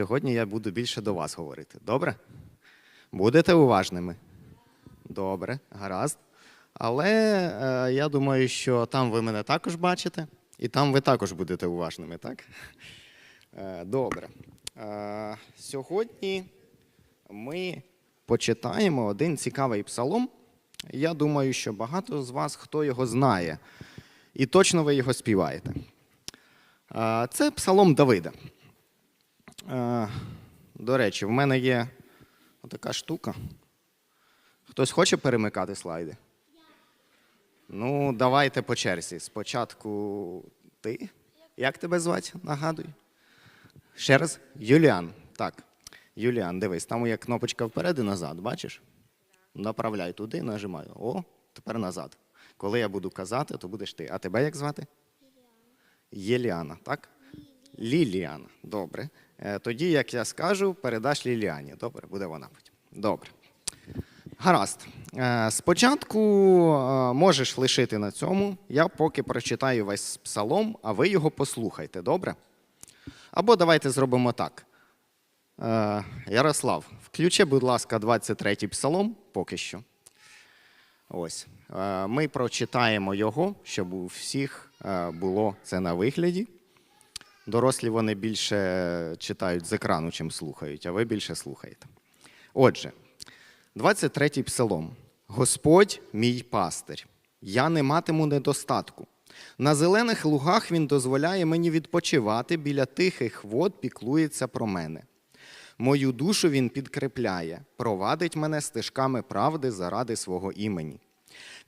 сьогодні я буду більше до вас говорити. Добре? Будете уважними? Добре, гаразд. Але е, я думаю, що там ви мене також бачите, і там ви також будете уважними, так? Е, добре. Е, сьогодні ми почитаємо один цікавий псалом. Я думаю, що багато з вас хто його знає, і точно ви його співаєте. Е, Це псалом Давида. Е, До речі, в мене є така штука. Хтось хоче перемикати слайди? Ну, давайте по черзі. Спочатку ти. Як тебе звати? Нагадуй. Ще раз. Юліан. Так. Юліан, дивись, там є кнопочка вперед і назад, бачиш? Направляй туди, нажимаю. О, тепер назад. Коли я буду казати, то будеш ти. А тебе як звати? Єліана, так? Ліліана. Добре. Е, Тоді, як я скажу, передаш Ліліані. Добре, буде вона потім. Добре. Гаразд. Е, Спочатку е, можеш лишити на цьому. Я поки прочитаю весь псалом, а ви його послухайте, добре? Або давайте зробимо так. Ярослав, включи, будь ласка, 23-й псалом поки що. Ось. Ми прочитаємо його, щоб у всіх було це на вигляді. Дорослі вони більше читають з екрану, чим слухають, а ви більше слухаєте. Отже, 23-й псалом. Господь мій пастир, я не матиму недостатку. На зелених лугах він дозволяє мені відпочивати, біля тихих вод піклується про мене. Мою душу він підкрепляє, провадить мене стежками правди заради свого імені.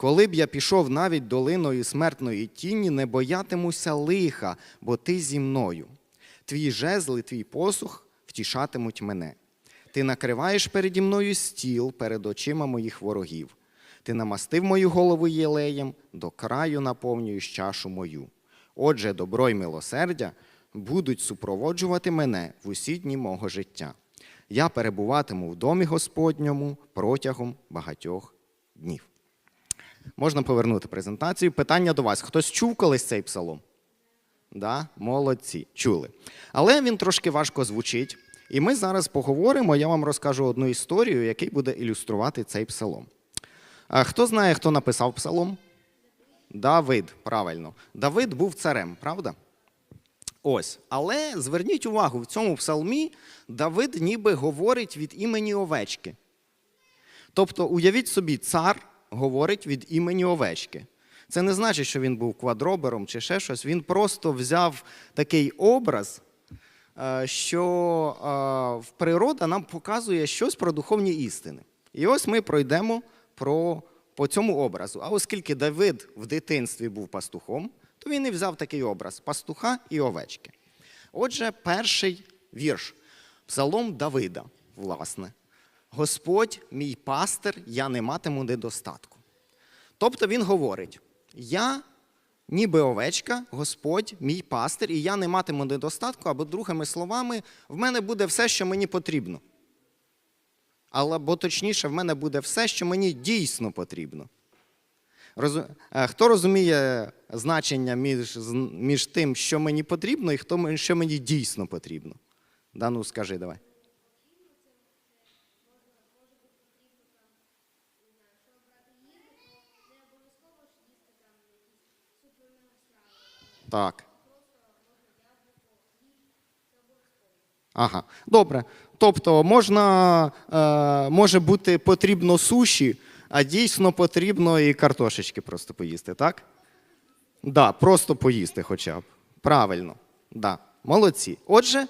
Коли б я пішов навіть долиною смертної тіні, не боятимуся лиха, бо ти зі мною. Твій жезл і твій посух втішатимуть мене. Ти накриваєш переді мною стіл перед очима моїх ворогів. Ти намастив мою голову єлеєм, до краю наповнюєш чашу мою. Отже, добро й милосердя будуть супроводжувати мене в усі дні мого життя. Я перебуватиму в домі Господньому протягом багатьох днів. Можна повернути презентацію. Питання до вас. Хтось чув колись цей псалом? Да? Молодці, чули. Але він трошки важко звучить. І ми зараз поговоримо, я вам розкажу одну історію, який буде ілюструвати цей псалом. А хто знає, хто написав псалом? Давид, правильно. Давид був царем, правда? Ось. Але зверніть увагу, в цьому псалмі Давид ніби говорить від імені овечки. Тобто, уявіть собі, цар говорить від імені овечки. Це не значить, що він був квадробером чи ще щось. Він просто взяв такий образ, е, що е, природа нам показує щось про духовні істини. І ось ми пройдемо про, по цьому образу. А оскільки Давид в дитинстві був пастухом, то він і взяв такий образ пастуха і овечки. Отже, перший вірш Псалом Давида, власне. Господь, мій пастир, я не матиму недостатку. Тобто він говорить: я, ніби овечка, Господь, мій пастир, і я не матиму недостатку, або другими словами, в мене буде все, що мені потрібно. Але, точніше, в мене буде все, що мені дійсно потрібно. Е, Хто розуміє значення між, між тим, що мені потрібно, і хто, що мені дійсно потрібно? Да, ну скажи давай. Так. Ага, добре. Тобто можна, е, може бути потрібно суші, а дійсно потрібно і картошечки просто поїсти, так? Да, просто поїсти хоча б. Правильно. Да. Молодці. Отже,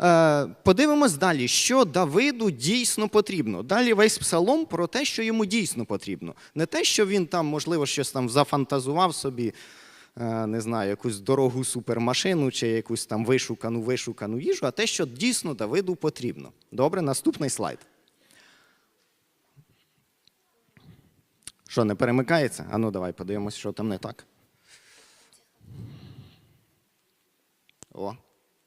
е, подивимось далі, що Давиду дійсно потрібно. Далі весь псалом про те, що йому дійсно потрібно. Не те, що він там, можливо, щось там зафантазував собі, не знаю, якусь дорогу супермашину чи якусь там вишукану вишукану їжу, а те, що дійсно Давиду потрібно. Добре, наступний слайд. Що, не перемикається? А ну давай подивимось, що там не так. О,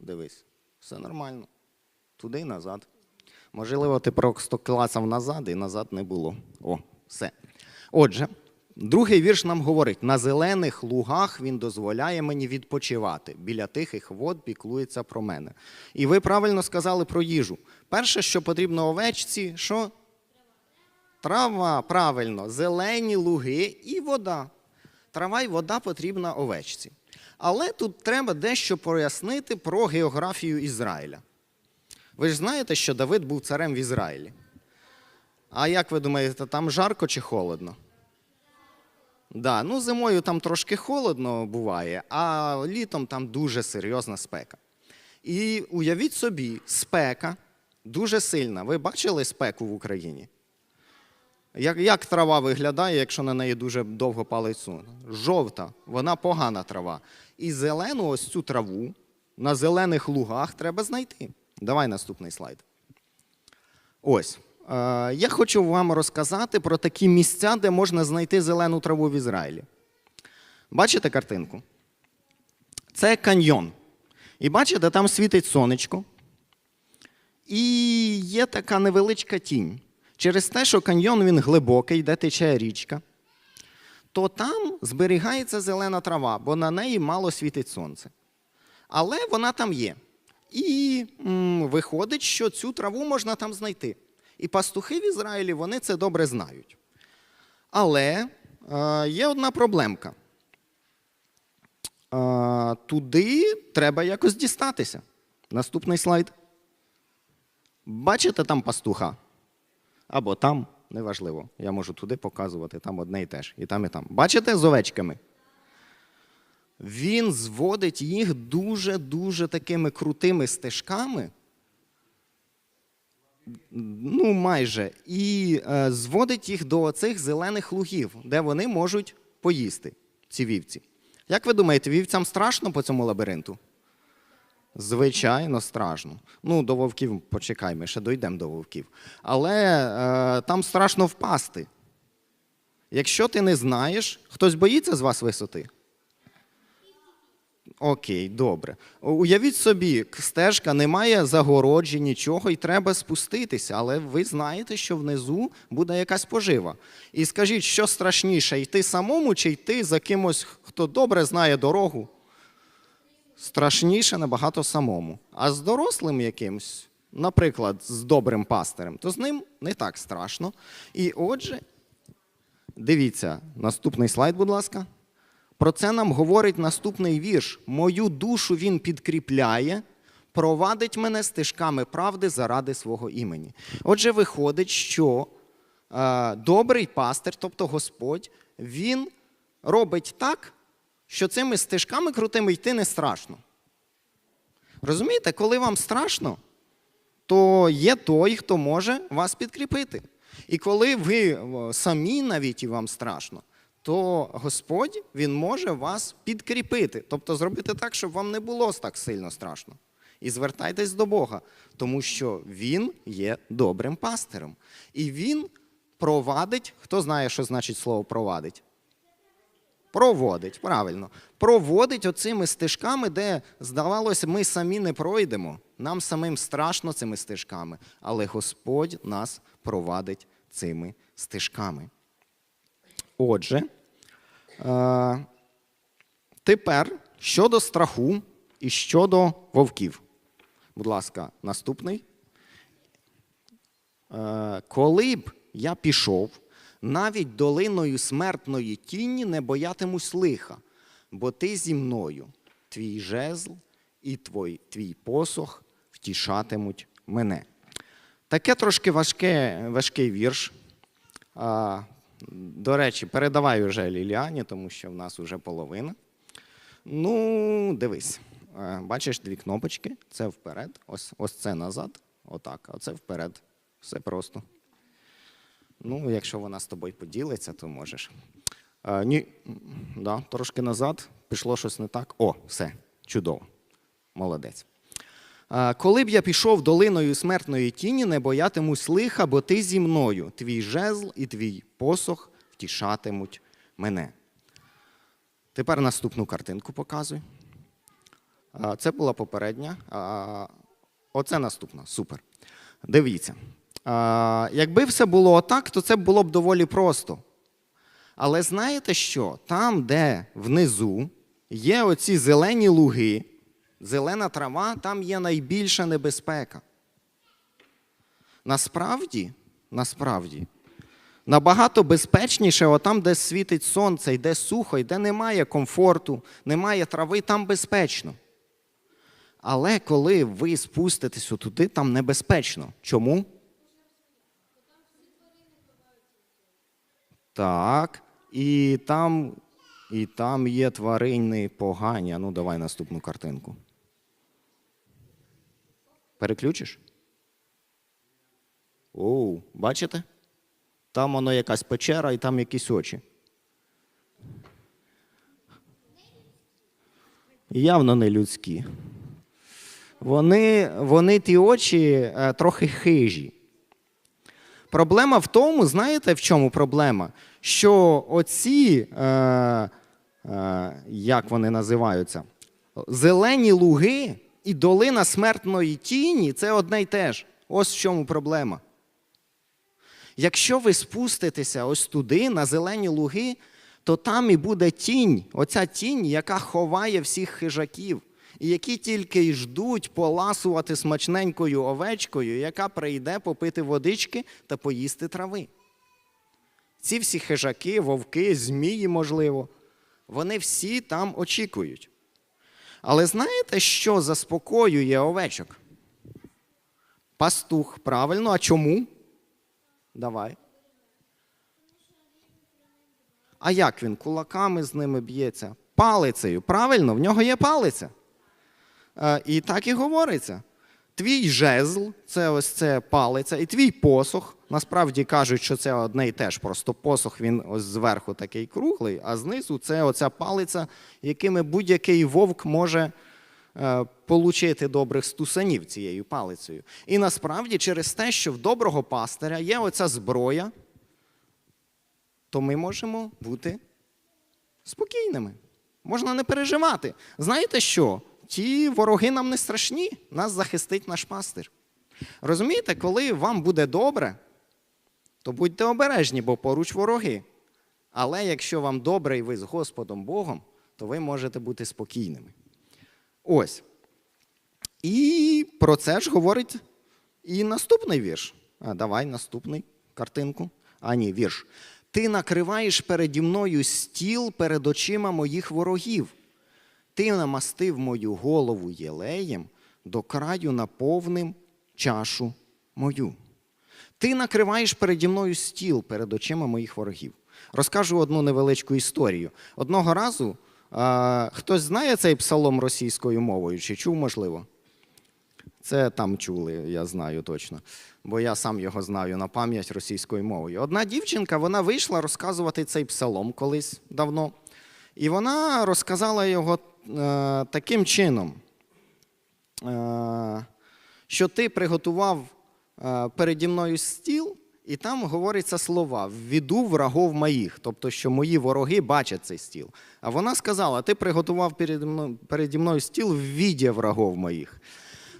дивись, все нормально. Туди і назад. Можливо, ти просто клацав назад і назад не було. О, все. Отже, Другий вірш нам говорить: на зелених лугах він дозволяє мені відпочивати. Біля тихих вод піклується про мене. І ви правильно сказали про їжу. Перше, що потрібно овечці, що? Трава, правильно, зелені луги і вода. Трава і вода потрібна овечці. Але тут треба дещо пояснити про географію Ізраїля. Ви ж знаєте, що Давид був царем в Ізраїлі. А як ви думаєте, там жарко чи холодно? Да, ну зимою там трошки холодно буває, а літом там дуже серйозна спека. І уявіть собі, спека дуже сильна. Ви бачили спеку в Україні? Як, як трава виглядає, якщо на неї дуже довго палить сон? Жовта, вона погана трава. І зелену ось цю траву на зелених лугах треба знайти. Давай наступний слайд. Ось. Е, я хочу вам розказати про такі місця, де можна знайти зелену траву в Ізраїлі. Бачите картинку? Це каньйон. І бачите, там світить сонечко. І є така невеличка тінь. Через те, що каньйон він глибокий, де тече річка, то там зберігається зелена трава, бо на неї мало світить сонце. Але вона там є. І м, виходить, що цю траву можна там знайти. І пастухи в Ізраїлі вони це добре знають. Але е, є одна проблемка. Е, туди треба якось дістатися. Наступний слайд. Бачите там пастуха? Або там, неважливо. Я можу туди показувати, там одне і те ж. І там, і там. Бачите з овечками? Він зводить їх дуже-дуже такими крутими стежками. Ну, майже. І е, зводить їх до оцих зелених лугів, де вони можуть поїсти, ці вівці. Як ви думаєте, вівцям страшно по цьому лабіринту? Звичайно, страшно. Ну, до вовків почекай, ми ще дійдемо до вовків. Але е, там страшно впасти. Якщо ти не знаєш, хтось боїться з вас висоти? Окей, добре. Уявіть собі, стежка немає загороджі, нічого, і треба спуститися, але ви знаєте, що внизу буде якась пожива. І скажіть, що страшніше, йти самому чи йти за кимось, хто добре знає дорогу? Страшніше набагато самому. А з дорослим якимсь, наприклад, з добрим пастирем, то з ним не так страшно. І отже, дивіться, наступний слайд, будь ласка. Про це нам говорить наступний вірш. Мою душу він підкріпляє, провадить мене стежками правди заради свого імені. Отже, виходить, що е, добрий пастир, тобто Господь, він робить так, що цими стежками крутими йти не страшно. Розумієте, коли вам страшно, то є той, хто може вас підкріпити. І коли ви е, самі навіть і вам страшно, то Господь Він може вас підкріпити, тобто зробити так, щоб вам не було так сильно страшно. І звертайтесь до Бога, тому що Він є добрим пастирем. І Він провадить, хто знає, що значить слово провадить? Проводить, правильно. Проводить оцими стежками, де, здавалося, ми самі не пройдемо. Нам самим страшно цими стежками, але Господь нас провадить цими стежками. Отже, тепер щодо страху і щодо вовків. Будь ласка, наступний. Е, коли б я пішов, навіть долиною смертної тіні не боятимусь лиха, бо ти зі мною, твій жезл і твій, твій посох втішатимуть мене. Таке трошки важке, важкий вірш. До речі, передавай вже Ліліані, тому що в нас вже половина. Ну, дивись. Е, Бачиш дві кнопочки. Це вперед, ось, ось це назад. Отак, а це вперед. Все просто. Ну, якщо вона з тобою поділиться, то можеш. А, ні, да, трошки назад пішло щось не так. О, все, чудово. Молодець. Коли б я пішов долиною смертної тіні, не боятимусь лиха, бо ти зі мною, твій жезл і твій посох втішатимуть мене. Тепер наступну картинку показуй. Це була попередня. Оце наступна. Супер. Дивіться. Якби все було отак, то це було б доволі просто. Але знаєте що? Там, де внизу є оці зелені луги, зелена трава, там є найбільша небезпека. Насправді, насправді, набагато безпечніше, отам, де світить сонце, і де сухо, і де немає комфорту, немає трави, там безпечно. Але коли ви спуститесь туди, там небезпечно. Чому? Так. І там, і там є тварини погані. Ну, давай наступну картинку. Переключиш? Оу, бачите? Там воно якась печера і там якісь очі. Явно не людські. Вони, вони ті очі е, трохи хижі. Проблема в тому, знаєте, в чому проблема? Що оці, е, е, як вони називаються, зелені луги і долина смертної тіні це одне й те ж. Ось в чому проблема. Якщо ви спуститеся ось туди, на зелені луги, то там і буде тінь, оця тінь, яка ховає всіх хижаків, і які тільки й ждуть поласувати смачненькою овечкою, яка прийде попити водички та поїсти трави. Ці всі хижаки, вовки, змії, можливо, вони всі там очікують. Але знаєте, що заспокоює овечок? Пастух, правильно, а чому? Давай. А як він? Кулаками з ними б'ється? Палицею. Правильно, в нього є палиця. Е, І так і говориться. Твій жезл це ось це палиця, і твій посох. Насправді кажуть, що це одне і те ж. Просто посох він ось зверху такий круглий, а знизу це оця палиця, якими будь-який вовк може е, получити добрих стусанів цією палицею. І насправді, через те, що в доброго пастиря є оця зброя, то ми можемо бути спокійними. Можна не переживати. Знаєте що? Ті вороги нам не страшні, нас захистить наш пастир. Розумієте, коли вам буде добре, то будьте обережні, бо поруч вороги. Але якщо вам добре і ви з Господом Богом, то ви можете бути спокійними. Ось. І про це ж говорить і наступний вірш. А, давай наступний картинку. А ні, вірш. Ти накриваєш переді мною стіл перед очима моїх ворогів. Ти намастив мою голову єлеєм, до краю наповним чашу мою. Ти накриваєш переді мною стіл перед очима моїх ворогів. Розкажу одну невеличку історію. Одного разу а, хтось знає цей псалом російською мовою, чи чув, можливо? Це там чули, я знаю точно, бо я сам його знаю на пам'ять російською мовою. Одна дівчинка вона вийшла розказувати цей псалом колись давно, і вона розказала його таким чином, е, що ти приготував е, переді мною стіл, і там говориться слова ввіду врагов моїх, тобто, що мої вороги бачать цей стіл. А вона сказала: Ти приготував переді мною стіл в віді врагов моїх.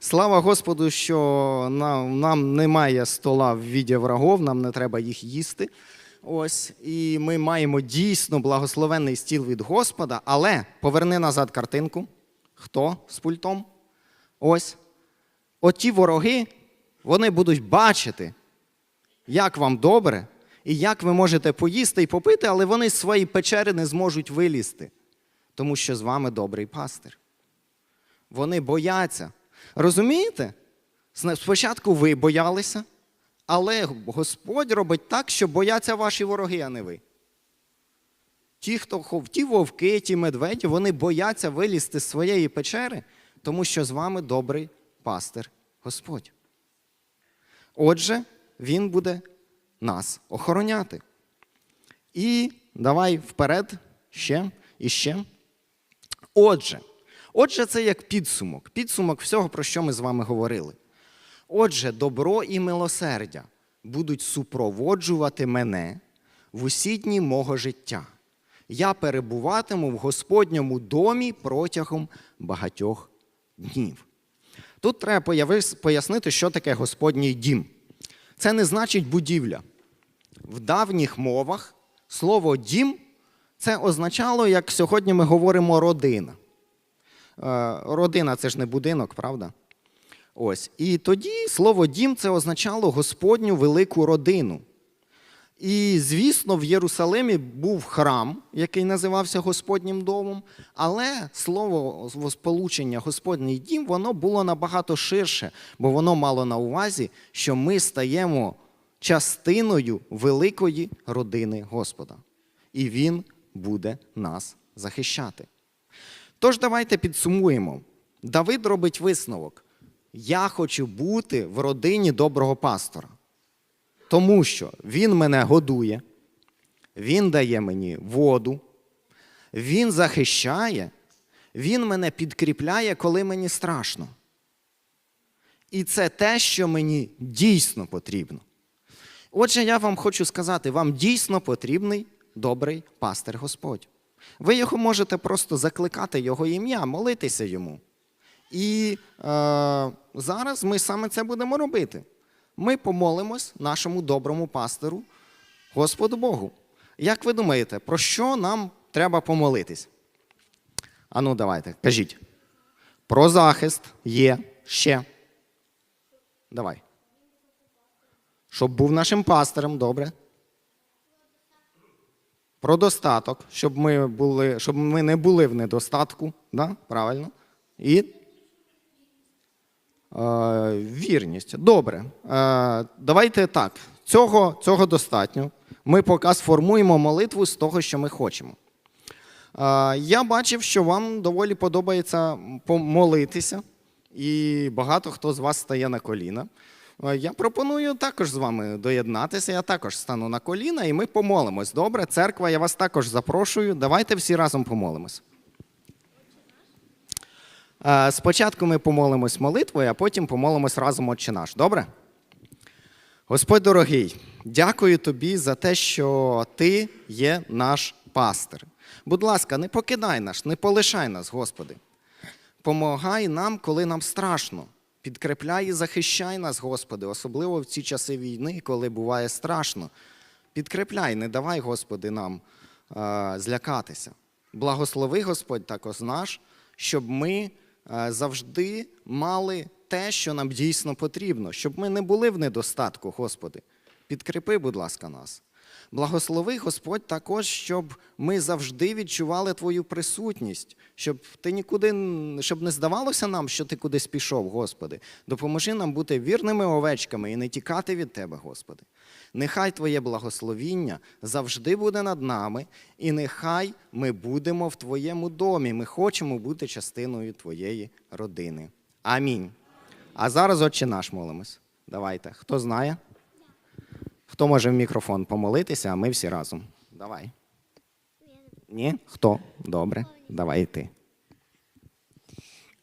Слава Господу, що нам, нам немає стола в віді врагов, нам не треба їх їсти. Ось, і ми маємо дійсно благословенний стіл від Господа, але поверни назад картинку. Хто з пультом? Ось. Оті вороги, вони будуть бачити, як вам добре, і як ви можете поїсти і попити, але вони з своєї печери не зможуть вилізти, тому що з вами добрий пастир. Вони бояться. Розумієте? Спочатку ви боялися, але Господь робить так, що бояться ваші вороги, а не ви. Ті, хто ті вовки, ті медведі, вони бояться вилізти з своєї печери, тому що з вами добрий пастир Господь. Отже, Він буде нас охороняти. І давай вперед ще і ще. Отже, отже, це як підсумок, підсумок всього, про що ми з вами говорили. Отже, добро і милосердя будуть супроводжувати мене в усі дні мого життя. Я перебуватиму в Господньому домі протягом багатьох днів. Тут треба пояснити, що таке Господній дім. Це не значить будівля. В давніх мовах Слово дім це означало, як сьогодні ми говоримо родина. Е, Родина це ж не будинок, правда? Ось. І тоді слово дім це означало Господню велику родину. І, звісно, в Єрусалимі був храм, який називався Господнім домом, але слово сполучення Господній дім воно було набагато ширше, бо воно мало на увазі, що ми стаємо частиною великої родини Господа. І Він буде нас захищати. Тож давайте підсумуємо. Давид робить висновок: я хочу бути в родині доброго пастора. Тому що він мене годує, він дає мені воду, він захищає, він мене підкріпляє, коли мені страшно. І це те, що мені дійсно потрібно. Отже, я вам хочу сказати, вам дійсно потрібний добрий пастир Господь. Ви його можете просто закликати Його ім'я, молитися йому. І е, зараз ми саме це будемо робити. Ми помолимось нашому доброму пастиру, Господу Богу. Як ви думаєте, про що нам треба помолитись? Ану, давайте, кажіть. Про захист є ще. Давай. Щоб був нашим пастирем, добре. Про достаток, щоб ми, були, щоб ми не були в недостатку. Да? Правильно? І вірність. Добре. Е, давайте так. Цього, цього достатньо. Ми поки сформуємо молитву з того, що ми хочемо. Е, я бачив, що вам доволі подобається помолитися, і багато хто з вас стає на коліна. Е, Я пропоную також з вами доєднатися. Я також стану на коліна і ми помолимось. Добре, церква, я вас також запрошую. Давайте всі разом помолимось. Е, Спочатку ми помолимось молитвою, а потім помолимось разом Отче наш. Добре? Господь дорогий, дякую тобі за те, що ти є наш пастир. Будь ласка, не покидай нас, не полишай нас, Господи. Помагай нам, коли нам страшно. Підкрепляй і захищай нас, Господи, особливо в ці часи війни, коли буває страшно. Підкрепляй, не давай, Господи, нам е, злякатися. Благослови, Господь, також наш, щоб ми завжди мали те, що нам дійсно потрібно, щоб ми не були в недостатку, Господи. Підкріпи, будь ласка, нас. Благослови, Господь, також, щоб ми завжди відчували Твою присутність, щоб ти нікуди щоб не здавалося нам, що ти кудись пішов, Господи. Допоможи нам бути вірними овечками і не тікати від Тебе, Господи. Нехай Твоє благословіння завжди буде над нами, і нехай ми будемо в Твоєму домі. Ми хочемо бути частиною Твоєї родини. Амінь. А зараз, Отче наш, молимось. Давайте. Хто знає? Хто може в мікрофон помолитися, а ми всі разом. Давай. Ні? Хто? Добре. Давай і ти.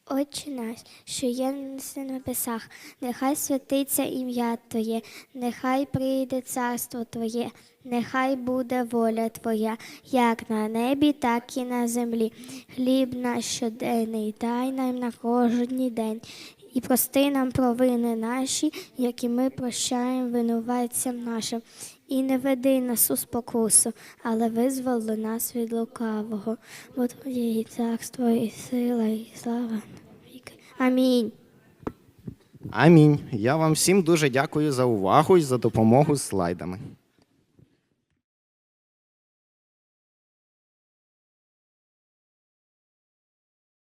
Отче наш, що є на небесах, нехай святиться ім'я Твоє, нехай прийде царство Твоє, нехай буде воля Твоя, як на небі, так і на землі. Хліб наш щоденний дай нам на кожен день. І прости нам провини наші, які ми прощаємо винуватцям нашим. І не веди нас у спокусу, але визволи нас від лукавого, бо Твоє і царство, і сила, і слава. Амінь. Амінь. Я вам всім дуже дякую за увагу і за допомогу з слайдами.